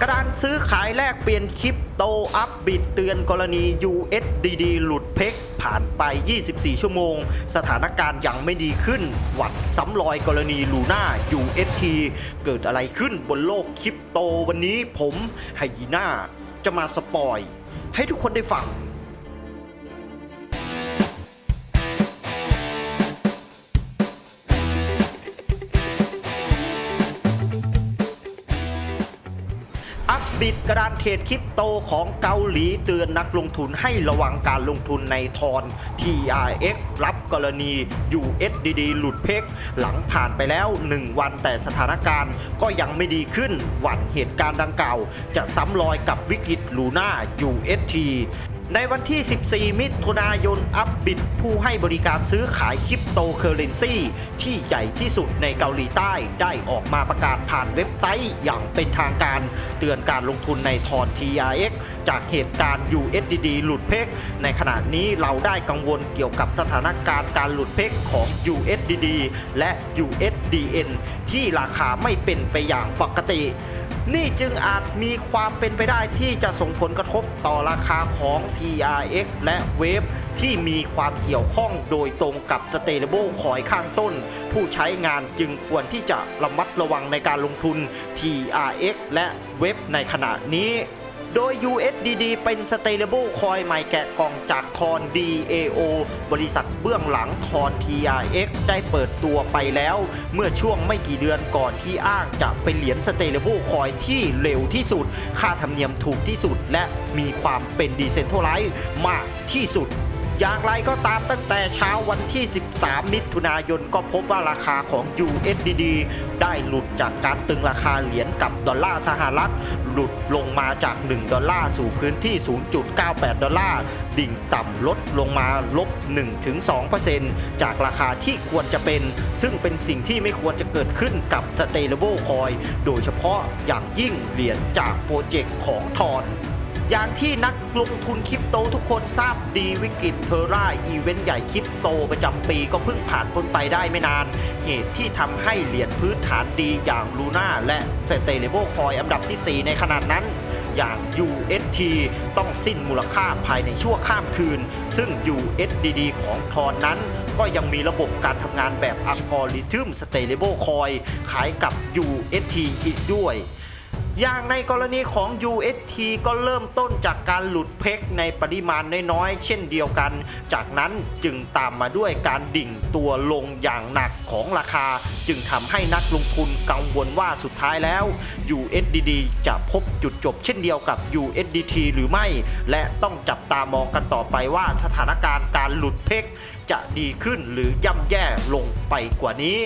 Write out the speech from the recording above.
กระดานซื้อขายแลกเปลี่ยนคริปโตอัพบิดเตือนกรณี USDD หลุดเพกผ่านไป 24 ชั่วโมง สถานการณ์ยังไม่ดีขึ้น หวัดซ้ำรอยกรณีลูน่า UST เกิดอะไรขึ้นบนโลกคริปโตวันนี้ผมไฮยีน่าจะมาสปอย ให้ทุกคนได้ฟัง อักบิดกระดานเทรดคริปโตของเกาหลีเตือนนักลงทุนให้ระวังการลงทุนในทอน TRX รับกรณี USDD หลุดเพกหลังผ่านไปแล้ว 1 วันแต่สถานการณ์ก็ยังไม่ดีขึ้นหวั่นเหตุการณ์ดังกล่าว จะซ้ำรอยกับวิกฤตลูน่า UST ในวันที่ 14 มิถุนายน อัพบิดผู้ให้บริการซื้อขายคริปโตเคอเรนซีที่ใหญ่ที่สุดในเกาหลีใต้ได้ออกมาประกาศผ่านเว็บไซต์อย่างเป็นทางการ เตือนการลงทุนในทอน TRX จากเหตุการณ์ USDD หลุดเพก ในขณะนี้เราได้กังวลเกี่ยวกับสถานการณ์การหลุดเพกของ USDD และ USDN ที่ราคาไม่เป็นไปอย่างปกติ นี่จึงอาจมีความเป็นไปได้ที่จะส่งผลกระทบต่อราคาของ TRX และเวฟที่มีความเกี่ยวข้องโดยตรงกับ Stable คอยข้างต้น ผู้ใช้งานจึงควรที่จะระมัดระวังในการลงทุน TRX และเวฟในขณะนี้ โดย USDD เป็น Stable Coin ใหม่แกะกล่องจากทอน DAO บริษัทเบื้องหลังทอน TRX ได้เปิดตัวไปแล้ว เมื่อช่วงไม่กี่เดือนก่อนที่อ้างจะเป็นเหรียญ Stable Coin ที่เร็วที่สุด ค่าธรรมเนียมถูกที่สุด และมีความเป็น Decentralized มากที่สุด อย่างไรก็ตามตั้งแต่เช้าวันที่ 13 มิถุนายนก็พบว่าราคาของ USDD ได้หลุดจากการตึงราคาเหรียญกับดอลลาร์สหรัฐ หลุดลงมาจาก 1 ดอลลาร์สู่พื้นที่ 0.98 ดอลลาร์ ดิ่งต่ำลดลงมาลบ 1-2%จากราคาที่ควรจะเป็น ซึ่งเป็นสิ่งที่ไม่ควรจะเกิดขึ้นกับ Stable Coin โดยเฉพาะอย่างยิ่งเหรียญจากโปรเจกต์ของทอน อย่างที่นักลงทุนคริปโตทุกคนทราบดีวิกฤตเทอร่าอีเวนต์ใหญ่คริปโตประจำปีก็เพิ่งผ่านพ้นไปได้ไม่นาน เหตุที่ทำให้เหรียญพื้นฐานดีอย่างลูน่าและเซเตเลโบคอยอันดับที่ 4 ในขนาดนั้น อย่าง UST ต้องสิ้นมูลค่าภายในชั่วข้ามคืน ซึ่ง USDD ของทอนนั้น ก็ยังมีระบบการทำงานแบบอัลกอริทึม Stable Coin ขายกับ UST อีกด้วย อย่างในกรณีของ UST ก็เริ่มต้นจากการหลุดเพกในปริมาณน้อยๆ เช่นเดียวกัน จากนั้นจึงตามมาด้วยการดิ่งตัวลงอย่างหนักของราคา จึงทำให้นักลงทุนกังวลว่าสุดท้ายแล้ว USDD จะพบจุดจบเช่นเดียวกับ USDT หรือไม่ และต้องจับตามองกันต่อไปว่าสถานการณ์การหลุดเพกจะดีขึ้นหรือย่ำแย่ลงไปกว่านี้